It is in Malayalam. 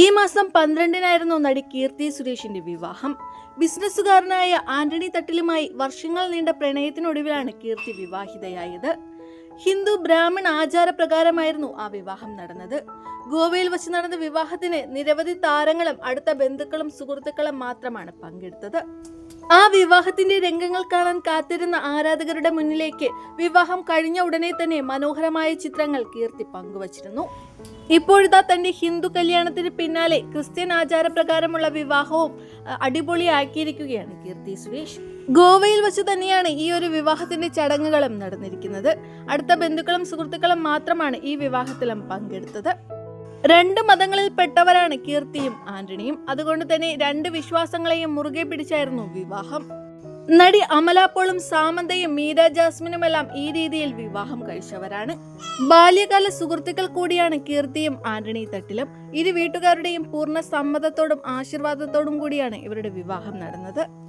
ഈ മാസം പന്ത്രണ്ടിനായിരുന്നു നടി കീർത്തി സുരേഷിന്റെ വിവാഹം. ബിസിനസ്സുകാരനായ ആന്റണി തട്ടിലുമായി വർഷങ്ങൾ നീണ്ട പ്രണയത്തിനൊടുവിലാണ് കീർത്തി വിവാഹിതയായത്. ഹിന്ദു ബ്രാഹ്മൺ ആചാരപ്രകാരമായിരുന്നു ആ വിവാഹം നടന്നത്. ഗോവയിൽ വെച്ച് നടന്ന വിവാഹത്തിന് നിരവധി താരങ്ങളും അടുത്ത ബന്ധുക്കളും സുഹൃത്തുക്കളും മാത്രമാണ് പങ്കെടുത്തത്. ആ വിവാഹത്തിന്റെ രംഗങ്ങൾ കാണാൻ കാത്തിരുന്ന ആരാധകരുടെ മുന്നിലേക്ക് വിവാഹം കഴിഞ്ഞ ഉടനെ തന്നെ മനോഹരമായ ചിത്രങ്ങൾ കീർത്തി പങ്കുവച്ചിരുന്നു. ഇപ്പോഴിതാ തന്റെ ഹിന്ദു കല്യാണത്തിന് പിന്നാലെ ക്രിസ്ത്യൻ ആചാരപ്രകാരമുള്ള വിവാഹവും അടിപൊളി അടിപൊളിയാക്കിയിരിക്കുകയാണ് കീർത്തി സുരേഷ്. ഗോവയിൽ വെച്ച് തന്നെയാണ് ഈ ഒരു വിവാഹത്തിന്റെ ചടങ്ങുകളും നടന്നിരിക്കുന്നത്. അടുത്ത ബന്ധുക്കളും സുഹൃത്തുക്കളും മാത്രമാണ് ഈ വിവാഹത്തിലും പങ്കെടുത്തത്. രണ്ട് മതങ്ങളിൽപ്പെട്ടവരാണ് കീർത്തിയും ആന്റണിയും. അതുകൊണ്ട് തന്നെ രണ്ട് വിശ്വാസങ്ങളെയും മുറുകെ പിടിച്ചായിരുന്നു വിവാഹം. നടി അമല പോളും സാമന്തയും മീര ജാസ്മിനുമെല്ലാം ഈ രീതിയിൽ വിവാഹം കഴിച്ചവരാണ്. ബാല്യകാല സുഹൃത്തുക്കൾ കൂടിയാണ് കീർത്തിയും ആന്റണി തട്ടിലും. ഇരു വീട്ടുകാരുടെയും പൂർണ സമ്മതത്തോടും ആശീർവാദത്തോടും കൂടിയാണ് ഇവരുടെ വിവാഹം നടന്നത്.